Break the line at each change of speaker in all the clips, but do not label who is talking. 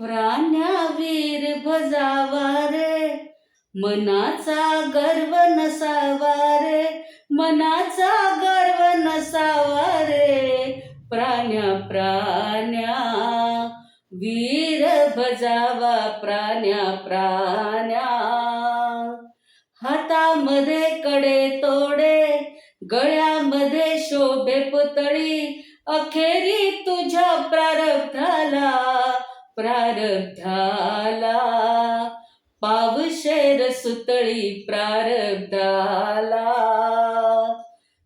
प्राण्या वीर भजावा रे मनाचा गर्व नसावा रे मनाचा गर्व नसावा रे प्राण्या प्राण्या वीर भजावा प्राण्या प्राण्या. हातामध्ये कडे तोडे गळ्यामध्ये शोभे पुतळी अखेरी तुझ्या प्रारब्धाला प्रारब्धाला. पावशेर सुतळी प्रारब्धाला.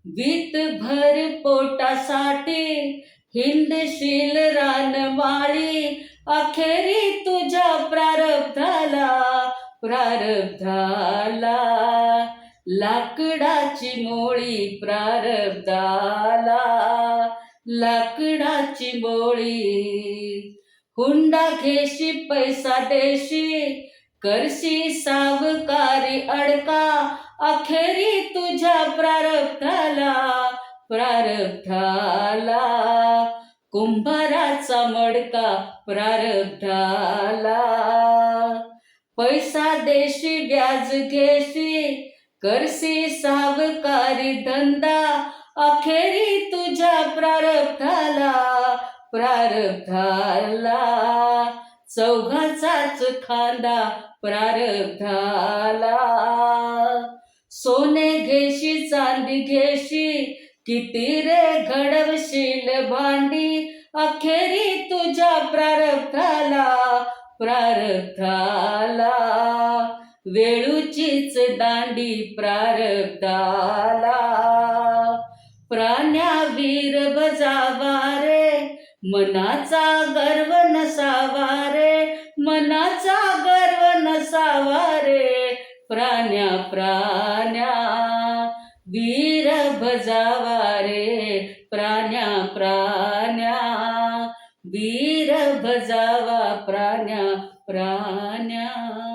वित भर पोटासाठी हिंदशील रानमाळी अखेरी तुझ्या प्रारब्धाला प्रारब्धाला. लाकडाची मोळी प्रारब्धाला. लाकडाची मोळी हुंडा घेशी पैसा देशी. करशी सावकारी अडका अखेरी तुझ्या प्रारब्धाला प्रारब्धाला. कुंभाराचा मडका प्रारब्धाला. पैसा देशी व्याज घेशी. करसी सावकारी धंदा अखेरी तुझ्या प्रारब्धाला. प्रारब्धाला. चौघाचाच खांदा प्रारब्धाला. सोने घेशी चांदी घेशी किती रे घडवशील भांडी. अखेरी तुझ्या प्रारब्धाला प्रारब्धाला. वेळूचीच दांडी प्रारब्धाला. प्राण्या मनाचा गर्व नसावा रे मनाचा गर्व नसावा रे प्राण्या प्राण्या. वीर भजावा रे प्राण्या प्राण्या. वीर भजावा प्राण्या प्राण्या.